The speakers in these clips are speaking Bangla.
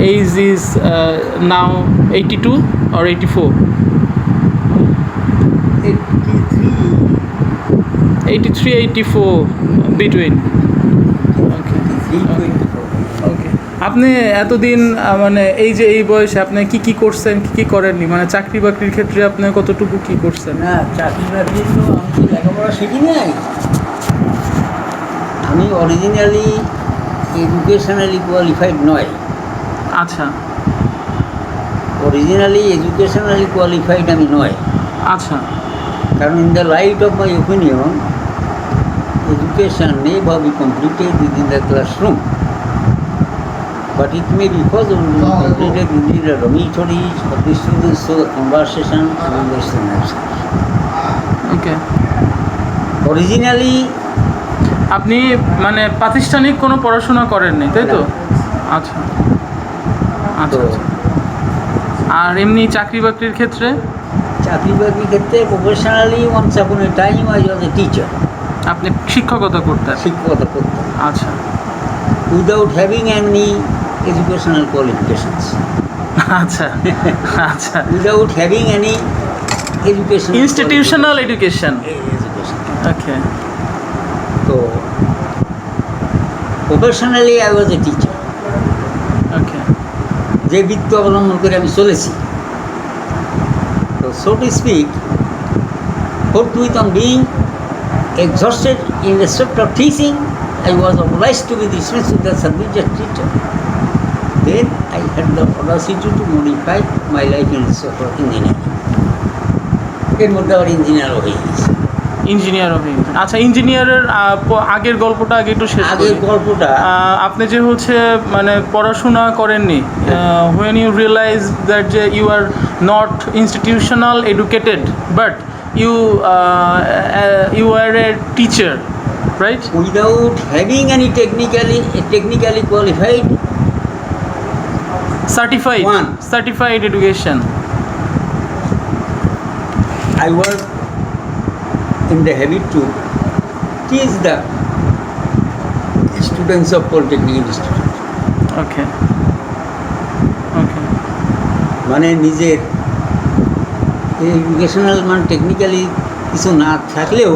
age is uh, now 82 or 84? 83, 83, 84 between. Okay. 324. ওকে আপনি এতদিন মানে এই যে এই বয়সে আপনি কি কি করছেন কি কি করেননি মানে চাকরি বাকরির ক্ষেত্রে আপনি কতটুকু কি করছেন না চাকরি বাকরি তো আমি লেখাপড়া শিখি নাই আমি অরিজিনালি এডুকেশনালি কোয়ালিফাইড নয় আচ্ছা। অরিজিনালি এডুকেশনালি কোয়ালিফাইড আমি নয়। আচ্ছা। কারণ in the light of my opinion education নেই বা be completed in in the classroom but it may because completed in okay originally আপনি মানে প্রাতিষ্ঠানিক কোনো পড়াশোনা করেননি তাই তো? আচ্ছা। আচ্ছা আচ্ছা। আর এমনি চাকরি বাকরির ক্ষেত্রে? চাকরি বাকরি ক্ষেত্রে professionally once upon a time I was a teacher আপনি শিক্ষকতা করতেন? শিক্ষকতা করতাম। আচ্ছা। Without having any educational qualifications আচ্ছা আচ্ছা। Without having any education institutional education education okay তো professionally I was a teacher যে বৃত্ত অবলম্বন করে আমি চলেছি তো so to speak forthwith on being exhausted in respect of teaching, I was obliged to be dismissed with the subject teacher. Then I had the audacity to modify my life in respect of engineering. এর মধ্যে আবার ইঞ্জিনিয়ার হয়ে গেছে ইঞ্জিনিয়ার গেছেন আচ্ছা ইঞ্জিনিয়ারের আগের গল্পটা আগে একটু শেষ আগের গল্পটা? আপনি যে হচ্ছে মানে পড়াশোনা করেননি হোয়েন ইউ রিয়েলাইজ দ্যাট যে you are not institutional educated but you you are a teacher right without having any technically technically qualified certified One. Certified education I was in the habit to teach the students of Polytechnic Institute. Okay okay মানে নিজের এডুকেশনাল মানে টেকনিক্যালি কিছু না থাকলেও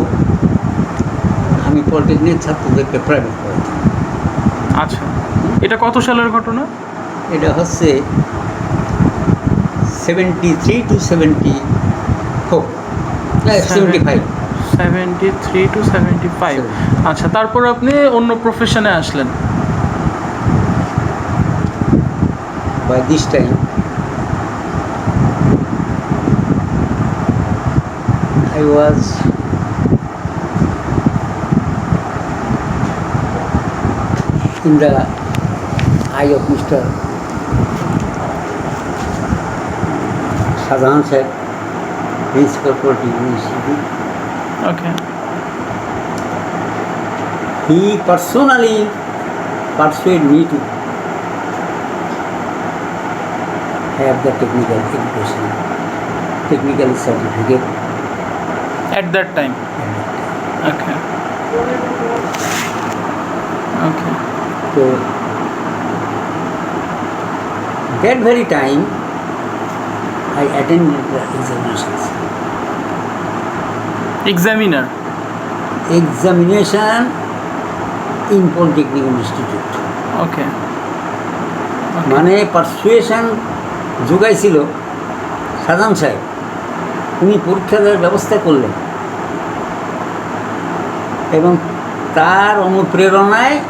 আমি পলিটেকনিক ছাত্রদেরকে প্রাইভেট পড়াতাম আচ্ছা। এটা কত সালের ঘটনা? এটা হচ্ছে seventy three to seventy four seventy five seventy three to seventy five আচ্ছা তারপর আপনি অন্য প্রফেশনে আসলেন by this time I was in the eye of Mr. Shahjahan Sahib, Principal Polytechnic Institute. Okay He personally persuaded me to have the technical education, technical certificate. at that time? Okay. Okay. So that very time, I attended the examinations. Examiner. Examination in Polytechnic Institute. okay. মানে পারসুয়েশন যোগাইছিল সাজান সাহেব। উনি পরীক্ষা দেওয়ার ব্যবস্থা করলেন। এবং তার অনুপ্রেরণায়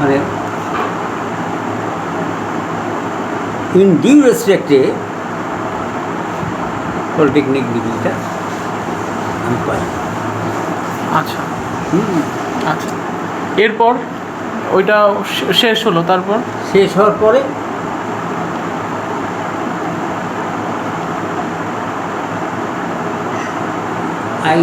মানে ইন ডিউ রেসপেক্টে পলিটেকনিক ডিগ্রিটা আমি পাই আচ্ছা। হুম। আচ্ছা। এরপর ওইটা শেষ হলো তারপর? শেষ হওয়ার পরে I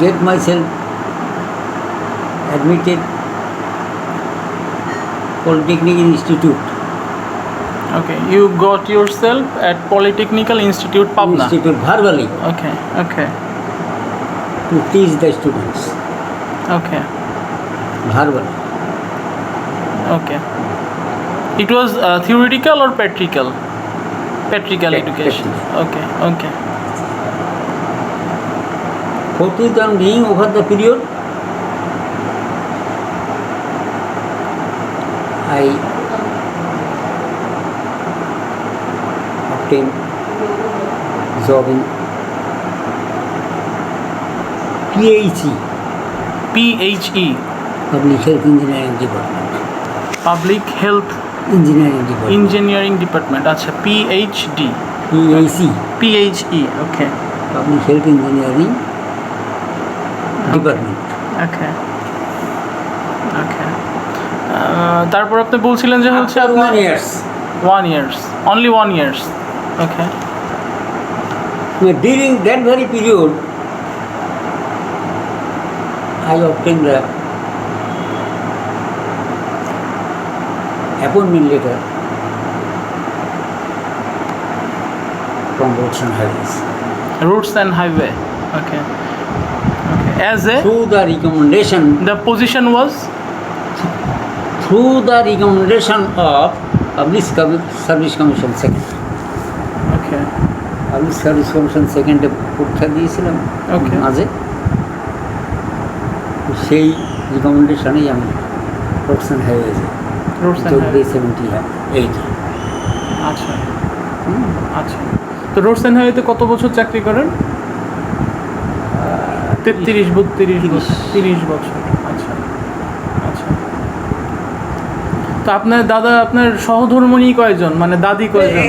get myself admitted Polytechnic Institute. okay you got yourself at polytechnical institute pabna Institute Bharvali. okay okay to teach the students Okay. verbally. Okay. It was uh, theoretical or practical? Practical Prac- education. Okay. Okay. Forthwith on being over the period, I job in PHE, PHE, Public Health Engineering Department. Public Health Engineering Department. Engineering Department. আচ্ছা. PHE, PHE. Okay. Public Health Engineering Department. Okay. Okay. Uh, তারপর আপনি বলছিলেন যে হচ্ছে After one one years only one years Okay. During that very period, I obtained the appointment letter from Roads and Highways. Roads and Highway. Okay. okay. As a through the recommendation. The position was through the recommendation of Public Service Commission Secretary. Public service commission সেকেন্ডে পরীক্ষা দিয়েছিলাম. মাঝে। তো সেই রিকমেন্ডেশনেই আমি প্রোডাকশন হাইওয়েজে রুটস অ্যান্ড যোগ দিই সেভেন্টি এইটে আচ্ছা। আচ্ছা। তো রোডস অ্যান্ড হাইওয়েতে কত বছর চাকরি করেন? তেত্রিশ বত্রিশ তিরিশ। বছর। আচ্ছা। আচ্ছা। তো আপনার দাদা আপনার সহধর্মণী কয়জন? মানে দাদি কয়জন?